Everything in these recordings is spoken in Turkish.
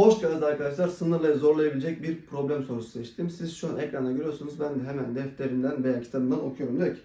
Hoş geldiniz arkadaşlar. Sınırları zorlayabilecek bir problem sorusu seçtim. Siz şu an ekranda görüyorsunuz. Ben de hemen defterimden veya kitabımdan okuyorum. Diyor ki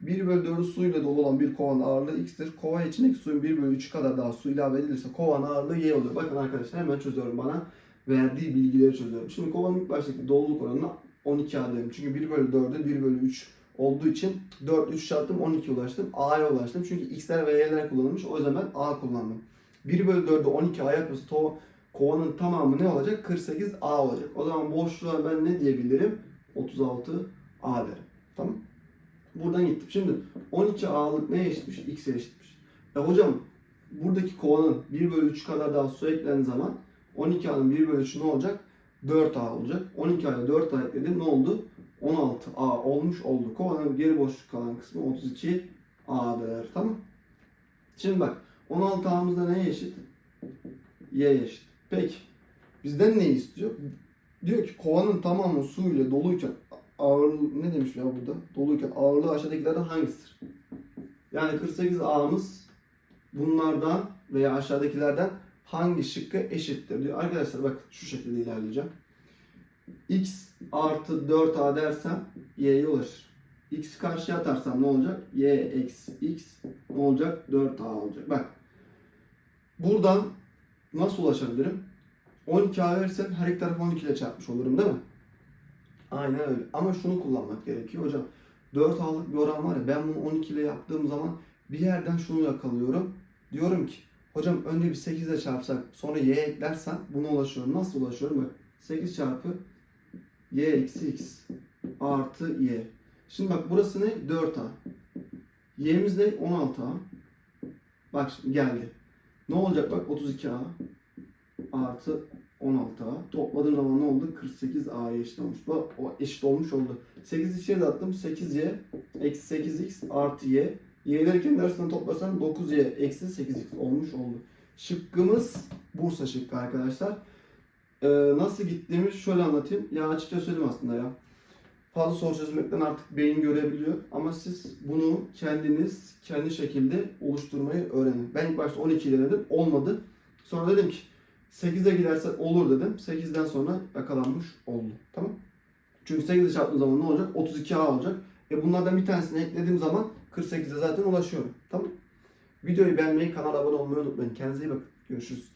1 bölü 4'ü suyla dolu olan bir kovanın ağırlığı x'tir. Kova içindeki suyun 1 bölü 3 kadar daha su ilave edilirse kovanın ağırlığı y oluyor. Bakın arkadaşlar hemen çözüyorum bana. Verdiği bilgileri çözüyorum. Şimdi kovanın ilk baştaki doluluk oranına 12 A dedim. Çünkü 1 bölü 4'ün 1 bölü 3 olduğu için 4 3 çarptım 12 ulaştım. A'ya ulaştım. Çünkü x'ler ve y'ler kullanılmış. O yüzden ben A kullandım. 1 bölü 4'ü 12 A yapması to kovanın tamamı ne olacak? 48 A olacak. O zaman boşluğa ben ne diyebilirim? 36 A derim. Tamam. Buradan gittim. Şimdi 12 A'lık neye eşitmiş? X'e eşitmiş. E hocam buradaki kovanın 1 bölü 3 kadar daha su eklendiği zaman 12 A'nın 1 bölü 3'ü ne olacak? 4 A olacak. 12 A'ya 4 A ekledim. Ne oldu? 16 A olmuş oldu. Kovanın geri boşluk kalan kısmı 32 A'dır. Tamam. Şimdi bak 16 A'mızda neye eşit? Y'ye eşit. Peki. Bizden ne istiyor? Diyor ki kovanın tamamı su ile doluyken ağırlığı ne demiş ya burada? Doluyken ağırlığı aşağıdakilerden hangisidir? Yani 48 A'mız bunlardan veya aşağıdakilerden hangi şıkkı eşittir diyor. Arkadaşlar bak şu şekilde ilerleyeceğim. X artı 4A dersem Y'ye ulaşır. X karşıya atarsam ne olacak? Y eksi X ne olacak? 4A olacak. Bak. Buradan nasıl ulaşabilirim? 12A verirsem her iki tarafı 12 ile çarpmış olurum değil mi? Aynen öyle. Ama şunu kullanmak gerekiyor hocam. 4 A'lık bir oran var ya ben bunu 12 ile yaptığım zaman bir yerden şunu yakalıyorum. Diyorum ki hocam önce bir 8 ile çarpsak sonra y eklersen buna ulaşıyorum. Nasıl ulaşıyorum? Bak 8 çarpı y eksi x artı y. Şimdi bak burası ne? 4A. Y'miz ne? 16A. Bak şimdi geldi. Ne olacak bak 32A artı 16A. Topladığım zaman ne oldu? 48A'ya eşit olmuş. Bak o eşit olmuş oldu. 8 içeri de attım. 8Y eksi 8X artı Y. Y'leri kendi arasında toplasam 9Y eksi 8X olmuş oldu. Şıkkımız Bursa şıkkı arkadaşlar. Ee, nasıl gittiğimi şöyle anlatayım. Ya açıkça söyleyeyim aslında ya. Fazla soru çözmekten artık beyin görebiliyor. Ama siz bunu kendiniz kendi şekilde oluşturmayı öğrenin. Ben ilk başta 12 ile dedim. Olmadı. Sonra dedim ki 8'e giderse olur dedim. 8'den sonra yakalanmış oldu. Tamam. Çünkü 8'e çarptığım zaman ne olacak? 32A olacak. E bunlardan bir tanesini eklediğim zaman 48'e zaten ulaşıyorum. Tamam. Videoyu beğenmeyi, kanala abone olmayı unutmayın. Kendinize iyi bakın. Görüşürüz.